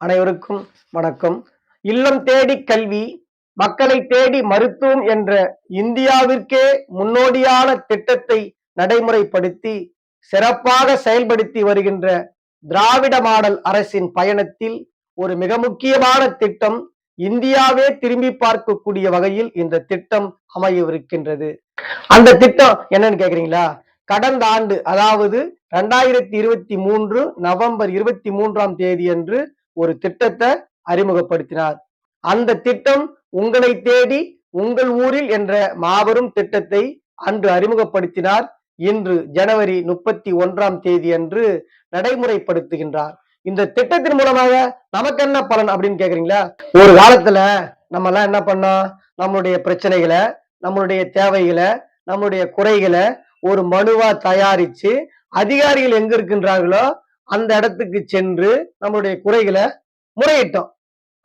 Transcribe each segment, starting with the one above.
அனைவருக்கும் வணக்கம். இல்லம் தேடி கல்வி மக்களை தேடி மருத்துவம் என்ற இந்தியாவிற்கே முன்னோடியான திட்டத்தை நடைமுறைப்படுத்தி சிறப்பாக செயல்படுத்தி வருகின்ற திராவிட மாடல் அரசின் பயணத்தில் ஒரு மிக முக்கியமான திட்டம் இந்தியாவே திரும்பி பார்க்கக்கூடிய வகையில் இந்த திட்டம் அமையவிருக்கின்றது. அந்த திட்டம் என்னன்னு கேக்குறீங்களா? கடந்த ஆண்டு அதாவது ரெண்டாயிரத்தி இருபத்தி மூன்று நவம்பர் இருபத்தி மூன்றாம் தேதி அன்று ஒரு திட்டத்தை அறிமுகப்படுத்தினார். அந்த திட்டம் உங்களை தேடி உங்கள் ஊரில் என்ற மாபெரும் திட்டத்தை அன்று அறிமுகப்படுத்தினார். இன்று ஜனவரி முப்பத்தி ஒன்றாம் தேதி அன்று நடைமுறைப்படுத்துகின்றார். இந்த திட்டத்தின் மூலமாக நமக்கு என்ன பலன் அப்படின்னு கேக்குறீங்களா? ஒரு காலத்துல நம்ம எல்லாம் என்ன பண்ணோம் நம்மளுடைய பிரச்சனைகளை நம்மளுடைய தேவைகளை நம்மளுடைய குறைகளை ஒரு மனுவா தயாரிச்சு அதிகாரிகள் எங்க இருக்கின்றார்களோ அந்த இடத்துக்கு சென்று நம்மளுடைய குறைகளை முறையிட்டோம்.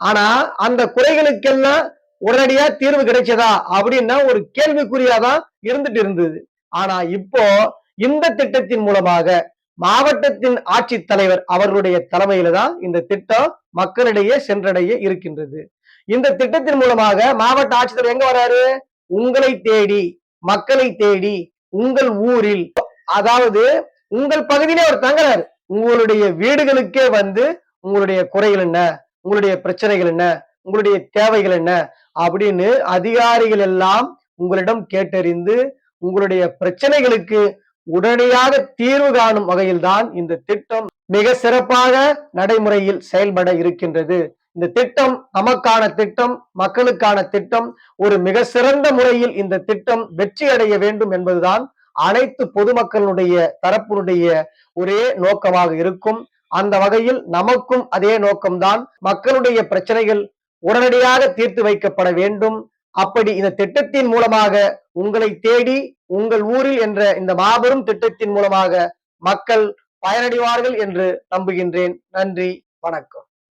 ஆனா அந்த குறைகளுக்கெல்லாம் உடனடியா தீர்வு கிடைச்சதா? அப்படின்னா ஒரு கேள்விக்குறியாதான் இருந்துட்டு இருந்தது. ஆனா இப்போ இந்த திட்டத்தின் மூலமாக மாவட்டத்தின் ஆட்சித்தலைவர் அவர்களுடைய தலைமையில தான் இந்த திட்டம் மக்களிடையே சென்றடைய இருக்கின்றது. இந்த திட்டத்தின் மூலமாக மாவட்ட ஆட்சித்தலைவர் எங்க வராரு? உங்களை தேடி மக்களை தேடி உங்கள் ஊரில். அதாவது உங்கள் பகுதியிலே அவர் தங்குறாரு. உங்களுடைய வீடுகளுக்கே வந்து உங்களுடைய குறைகள் என்ன? உங்களுடைய பிரச்சனைகள் என்ன? உங்களுடைய தேவைகள் என்ன? அப்படின்னு அதிகாரிகள் எல்லாம் உங்களிடம் கேட்டறிந்து உங்களுடைய பிரச்சனைகளுக்கு உடனடியாக தீர்வு காணும் வகையில்தான் இந்த திட்டம் மிக சிறப்பாக நடைமுறையில் செயல்பட இருக்கின்றது. இந்த திட்டம் நமக்கான திட்டம் மக்களுக்கான திட்டம் ஒரு மிக சிறந்த முறையில் இந்த திட்டம் வெற்றி அடைய வேண்டும் என்பதுதான் அனைத்து பொதுமக்களுடைய தரப்பினுடைய ஒரே நோக்கமாக இருக்கும். அந்த வகையில் நமக்கும் அதே நோக்கம்தான். மக்களுடைய பிரச்சனைகள் உடனடியாக தீர்த்து வைக்கப்பட வேண்டும். அப்படி இந்த திட்டத்தின் மூலமாக உங்களை தேடி உங்கள் ஊரில் என்ற இந்த மாபெரும் திட்டத்தின் மூலமாக மக்கள் பயனடைவார்கள் என்று நம்புகின்றேன். நன்றி வணக்கம்.